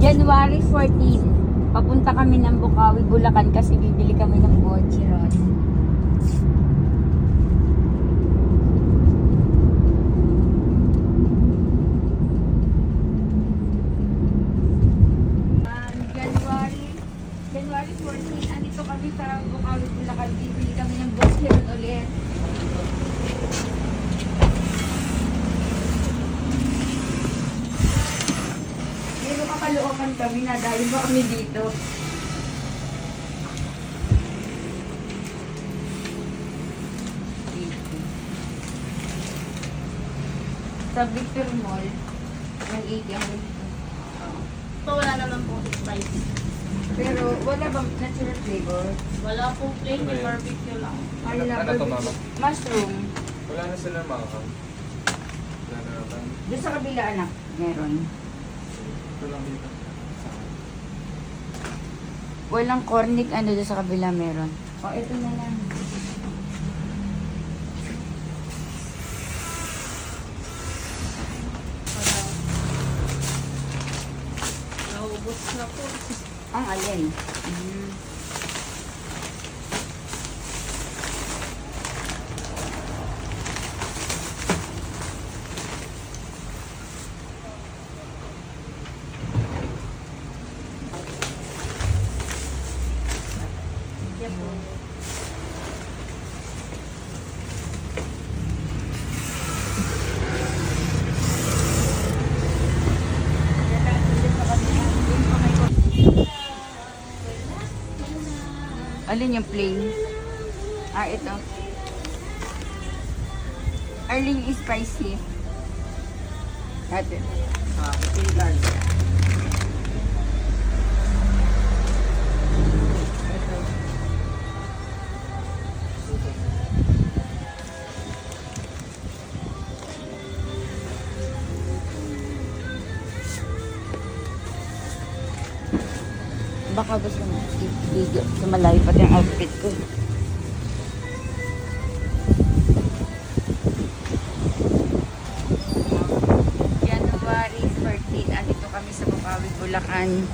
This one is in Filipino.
January 14, papunta kami ng Bukawi, Bulacan kasi bibili kami ng kotse ron. Um, January, January 14, andito kami sa Bukawi, Bulacan, bibili kami ng kotse ron ulit. Kakalookan kami na dahil ba kami dito. Dito. Sa Victor Mall, ng ATM dito. So, wala naman po spice. Pero wala bang natural flavor? Wala po plain, may Ano barbecue lang. Ano- na ano to, mama? Mushroom. Wala na sila mga kam. Wala na naman. Doon sa kabila anak, meron. Ito lang dito. Walang cornic ano doon sa kabila meron. O, oh, ito na lang. Wala. Naubos na po. Ang alin? Mm. Alin yung plain? Ah, ito. Arling is spicy. Ate. Ah. Ito. Baka gusto mo i-video sa malayo pati ang outfit ko. January 13, andito kami sa Bukawi, Bulacan.